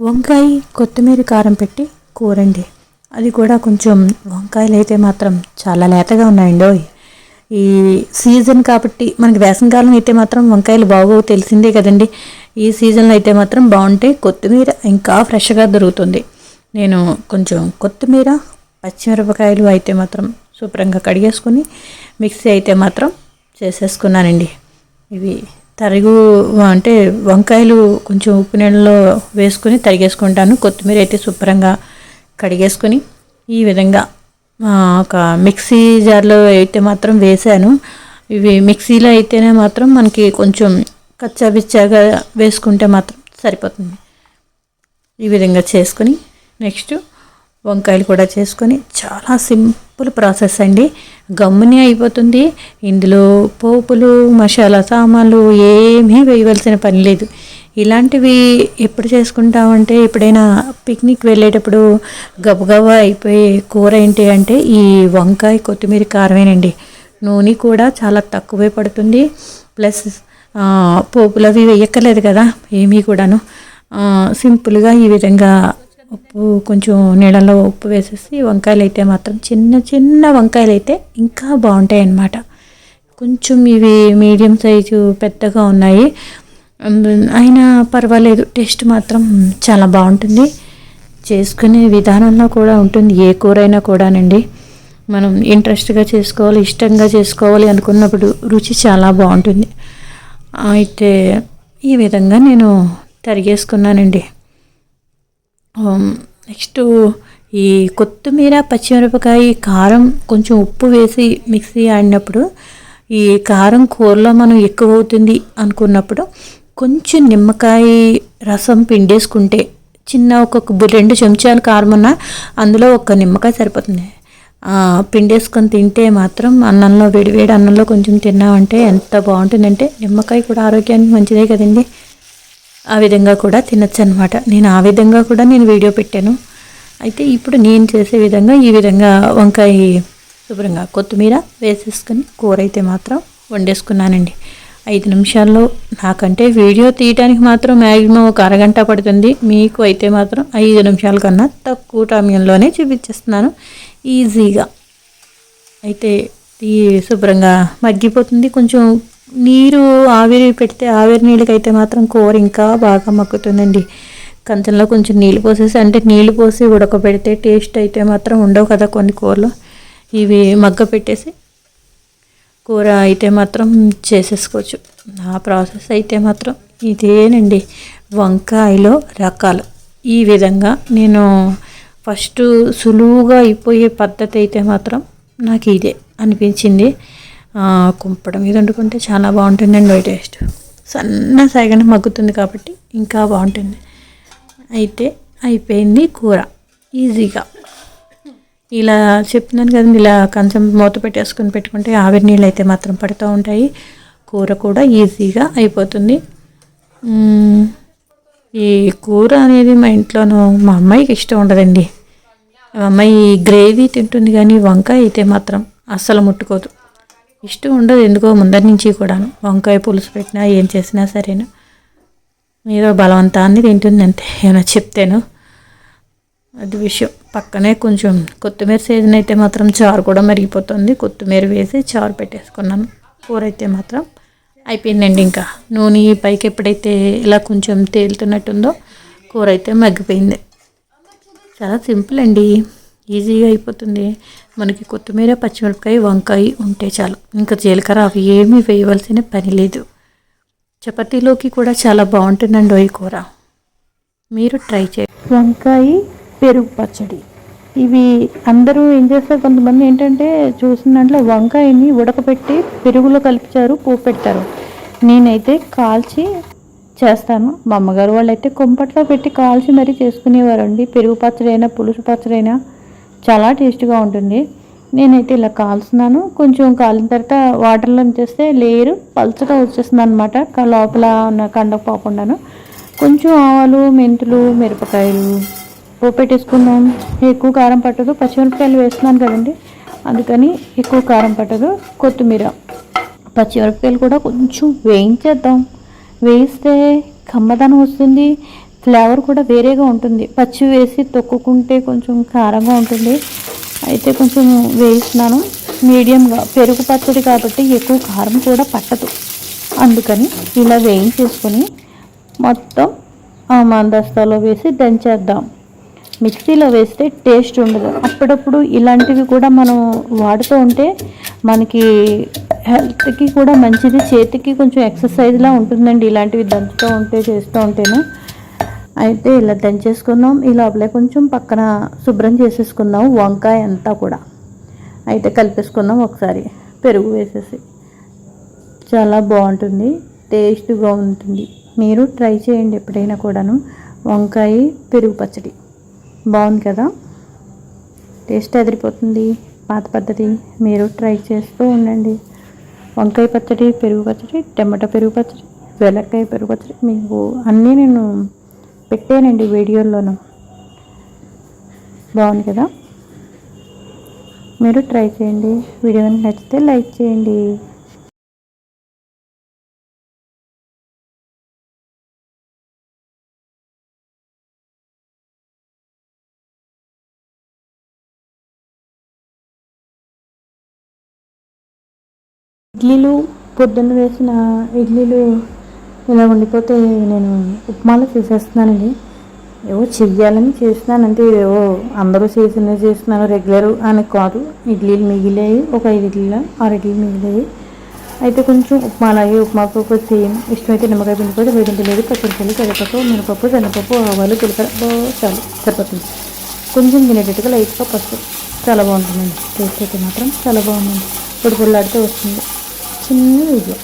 వంకాయ కొత్తిమీర కారం పెట్టి కూరండి. అది కూడా కొంచెం వంకాయలు అయితే మాత్రం చాలా లేతగా ఉన్నాయండి ఈ సీజన్ కాబట్టి మనకి వేసవికాలం అయితే మాత్రం వంకాయలు బాగో తెలిసిందే కదండి. ఈ సీజన్లో అయితే మాత్రం బాగుంటాయి కొత్తిమీర ఇంకా ఫ్రెష్గా దొరుకుతుంది. నేను కొంచెం కొత్తిమీర పచ్చిమిరపకాయలు అయితే మాత్రం శుభ్రంగా కడిగేసుకొని మిక్సీ అయితే మాత్రం చేసేసుకున్నానండి. ఇవి తరుగు అంటే వంకాయలు కొంచెం ఉప్పు నీళ్ళలో వేసుకొని తరిగేసుకుంటాను. కొత్తిమీర అయితే శుభ్రంగా కడిగేసుకొని ఈ విధంగా ఒక మిక్సీ జార్లో అయితే మాత్రం వేసాను. ఇవి మిక్సీలో అయితేనే మాత్రం మనకి కొంచెం కచ్చాబిచ్చాగా వేసుకుంటే మాత్రం సరిపోతుంది. ఈ విధంగా చేసుకొని నెక్స్ట్ వంకాయలు కూడా చేసుకొని చాలా సింపుల్ ప్రాసెస్ అండి. గమ్ముని అయిపోతుంది. ఇందులో పోపులు మసాలా సామాన్లు ఏమీ వేయవలసిన పని లేదు. ఇలాంటివి ఎప్పుడు చేసుకుంటామంటే ఎప్పుడైనా పిక్నిక్ వెళ్ళేటప్పుడు గబగబా అయిపోయే కూర ఏంటి అంటే ఈ వంకాయ కొత్తిమీర కారమేనండి. నూనె కూడా చాలా తక్కువే పడుతుంది. ప్లస్ పోపులు అవి వేయక్కర్లేదు కదా ఏమీ కూడాను. సింపుల్గా ఈ విధంగా ఉప్పు కొంచెం నీళ్ళలో ఉప్పు వేసేసి వంకాయలు అయితే మాత్రం చిన్న చిన్న వంకాయలు అయితే ఇంకా బాగుంటాయి అన్నమాట కొంచెం ఇవి మీడియం సైజు పెద్దగా ఉన్నాయి. అయినా పర్వాలేదు టేస్ట్ మాత్రం చాలా బాగుంటుంది. చేసుకునే విధానంలో కూడా ఉంటుంది ఏ కూర అయినా కూడానండి. మనం ఇంట్రెస్ట్గా చేసుకోవాలి ఇష్టంగా చేసుకోవాలి అనుకున్నప్పుడు రుచి చాలా బాగుంటుంది. అయితే ఈ విధంగా నేను తరిగేసుకున్నానండి. నెక్స్ట్ ఈ కొత్తిమీర పచ్చిమిరపకాయ కారం కొంచెం ఉప్పు వేసి మిక్సీ ఆడినప్పుడు ఈ కారం కూరలో మనం ఎక్కువ అవుతుంది అనుకున్నప్పుడు కొంచెం నిమ్మకాయ రసం పిండేసుకుంటే చిన్న ఒక్కొక్క రెండు చెంచాలు కారం ఉన్నా అందులో ఒక నిమ్మకాయ సరిపోతుంది. పిండేసుకొని తింటే మాత్రం అన్నంలో వేడివేడి అన్నంలో కొంచెం తిన్నామంటే ఎంత బాగుంటుందంటే నిమ్మకాయ కూడా ఆరోగ్యానికి మంచిదే కదండి. ఆ విధంగా కూడా తినచ్చు అనమాట నేను ఆ విధంగా కూడా నేను వీడియో పెట్టాను. అయితే ఇప్పుడు నేను చేసే విధంగా ఈ విధంగా వంకాయ శుభ్రంగా కొత్తిమీర వేసేసుకుని కూర అయితే మాత్రం వండేసుకున్నానండి. ఐదు నిమిషాల్లో నాకంటే వీడియో తీయడానికి మాత్రం మ్యాక్సిమం ఒక అరగంట పడుతుంది. మీకు అయితే మాత్రం ఐదు నిమిషాల కన్నా తక్కువ సమయంలోనే చూపించేస్తున్నాను. ఈజీగా. అయితే ఈ శుభ్రంగా మగ్గిపోతుంది. కొంచెం నీరు ఆవిరి పెడితే ఆవిరి నీళ్ళకైతే మాత్రం కూర ఇంకా బాగా మగ్గుతుందండి. కంచంలో కొంచెం నీళ్ళు పోసేసి అంటే నీళ్ళు పోసి ఉడకబెడితే టేస్ట్ అయితే మాత్రం ఉండవు కదా కొన్ని కూరలు. ఇవి మగ్గ పెట్టేసి కూర అయితే మాత్రం చేసేసుకోవచ్చు. నా ప్రాసెస్ అయితే మాత్రం ఇదేనండి. వంకాయలో రకాలు. ఈ విధంగా నేను ఫస్ట్ సులువుగా అయిపోయే పద్ధతి అయితే మాత్రం నాకు ఇదే అనిపించింది. కుంపడం మీద వండుకుంటే చాలా బాగుంటుందండి ఈ టేస్ట్. సన్న సాగన మగ్గుతుంది కాబట్టి ఇంకా బాగుంటుంది. అయితే అయిపోయింది కూర. ఈజీగా. ఇలా చెప్తున్నాను కదండి ఇలా కొంచెం మూత పెట్టేసుకొని పెట్టుకుంటే ఆవిరి నీళ్ళు అయితే మాత్రం పడుతూ ఉంటాయి. కూర కూడా ఈజీగా అయిపోతుంది. ఈ కూర అనేది మా ఇంట్లోనూ మా అమ్మాయికి ఇష్టం ఉండదండి. మా అమ్మాయి గ్రేవీ తింటుంది కానీ వంకాయ అయితే మాత్రం అస్సలు ముట్టుకోదు. ఇష్టం ఉండదు ఎందుకో ముందరి నుంచి కూడాను. వంకాయ పులుసు పెట్టినా ఏం చేసినా సరేనా. ఏదో బలవంతాన్ని తింటుంది అంతే. ఏమైనా చెప్తాను. అది విషయం. పక్కనే కొంచెం కొత్తిమీర సీజన్ అయితే మాత్రం చారు కూడా మరిగిపోతుంది. కొత్తిమీర వేసి చారు పెట్టేసుకున్నాను. కూర అయితే మాత్రం అయిపోయిందండి ఇంకా. నూనె పైకి ఎప్పుడైతే ఇలా కొంచెం తేలుతున్నట్టుందో కూర అయితే మగ్గిపోయింది. చాలా సింపుల్ అండి. ఈజీగా అయిపోతుంది. మనకి కొత్తిమీర పచ్చిమిరపకాయ వంకాయ ఉంటే చాలు. ఇంకా జీలకర్ర అవి ఏమీ వేయవలసిన పని లేదు. చపాతీలోకి కూడా చాలా బాగుంటుందండి ఈ కూర. మీరు ట్రై చేయండి వంకాయ పెరుగు పచ్చడి. ఇవి అందరూ ఏం చేస్తారు? కొంతమంది ఏంటంటే చూసిన దాంట్లో వంకాయని ఉడకబెట్టి పెరుగులో కలిపించారు పోపు పెడతారు. నేనైతే కాల్చి చేస్తాను. మా అమ్మగారు వాళ్ళు అయితే కుంపట్లో పెట్టి కాల్చి మరీ చేసుకునేవారండి. పెరుగు పచ్చడి అయినా పులుసు పచ్చడి అయినా చాలా టేస్ట్గా ఉంటుంది. నేనైతే ఇలా కాల్చున్నాను. కొంచెం కాలిన తర్వాత వాటర్లో చేస్తే లేయరు పల్చగా వచ్చేస్తుంది అనమాట లోపల ఉన్న కండకపోకుండాను కొంచెం ఆవాలు మెంతులు మిరపకాయలు పోపు పెట్టేసుకున్నాం. ఎక్కువ కారం పట్టదు. పచ్చిమిరపకాయలు వేస్తున్నాను కదండి. అందుకని ఎక్కువ కారం పట్టదు. కొత్తిమీర. పచ్చిమిరపకాయలు కూడా కొంచెం వేయించేద్దాం. వేయిస్తే కమ్మదనం వస్తుంది. ఫ్లేవర్ కూడా వేరేగా ఉంటుంది. పచ్చి వేసి తొక్కుకుంటే కొంచెం కారంగా ఉంటుంది. అయితే కొంచెం వేయిస్తున్నాను. మీడియంగా పెరుగు పచ్చడి కాబట్టి ఎక్కువ కారం కూడా పట్టదు. అందుకని ఇలా వేయించేసుకొని మొత్తం ఆ మందస్తాలో వేసి దంచేద్దాం. మిక్సీలో వేస్తే టేస్ట్ ఉండదు. అప్పుడప్పుడు ఇలాంటివి కూడా మనం వాడుతూ ఉంటే మనకి హెల్త్కి కూడా మంచిది. చేతికి కొంచెం ఎక్సర్సైజ్లా ఉంటుందండి ఇలాంటివి దంచుతూ ఉంటే చేస్తూ ఉంటేనే. అయితే ఇలా దంచేసుకుందాం ఈ లోపలే కొంచెం పక్కన శుభ్రం చేసేసుకుందాం వంకాయ అంతా కూడా. అయితే కలిపేసుకుందాం ఒకసారి. పెరుగు వేసేసి. చాలా బాగుంటుంది. టేస్ట్గా ఉంటుంది మీరు ట్రై చేయండి ఎప్పుడైనా కూడాను. వంకాయ పెరుగు పచ్చడి. బాగుంది కదా? టేస్ట్ అదిరిపోతుంది పాత పద్ధతి. మీరు ట్రై చేస్తూ ఉండండి. వంకాయ పచ్చడి పెరుగు పచ్చడి టమాటా పెరుగు పచ్చడి వెలక్కాయ పెరుగు పచ్చడి. మీకు అన్నీ నేను పెట్టానండి వీడియోలోనూ బాగుంది కదా? మీరు ట్రై చేయండి. వీడియో నచ్చితే లైక్ చేయండి. ఇడ్లీలు పొద్దున్న వేసిన ఇడ్లీలు ఇలా ఉండిపోతే నేను ఉప్మాలో చేసేస్తున్నానండి. ఏవో చెయ్యాలని చేస్తున్నాను అంటే ఏవో అందరూ చేసినవి చేస్తున్నాను రెగ్యులర్ అని కాదు. ఇడ్లీలు మిగిలేవి ఒక ఐదు ఇడ్లీలు ఆరు ఇడ్లీలు మిగిలేవి అయితే కొంచెం ఉప్మా అలాగే ఉప్మాకు సేమ్. ఇష్టమైతే నిమ్మకాయ పిండిపోతే వేడింటి లేదు పచ్చిమిరపల్లి కరివేపాకు మినపప్పు శనగపప్పు ఆవాలు జీలకర్ర చాలు సరిపోతుంది. కొంచెం తినేటట్టుగా లైట్గా పసుపు. చాలా బాగుంటుందండి. టేస్ట్ అయితే మాత్రం చాలా బాగుందండి. పొడి పొడిలాడితే వస్తుంది. చిన్న వీడియో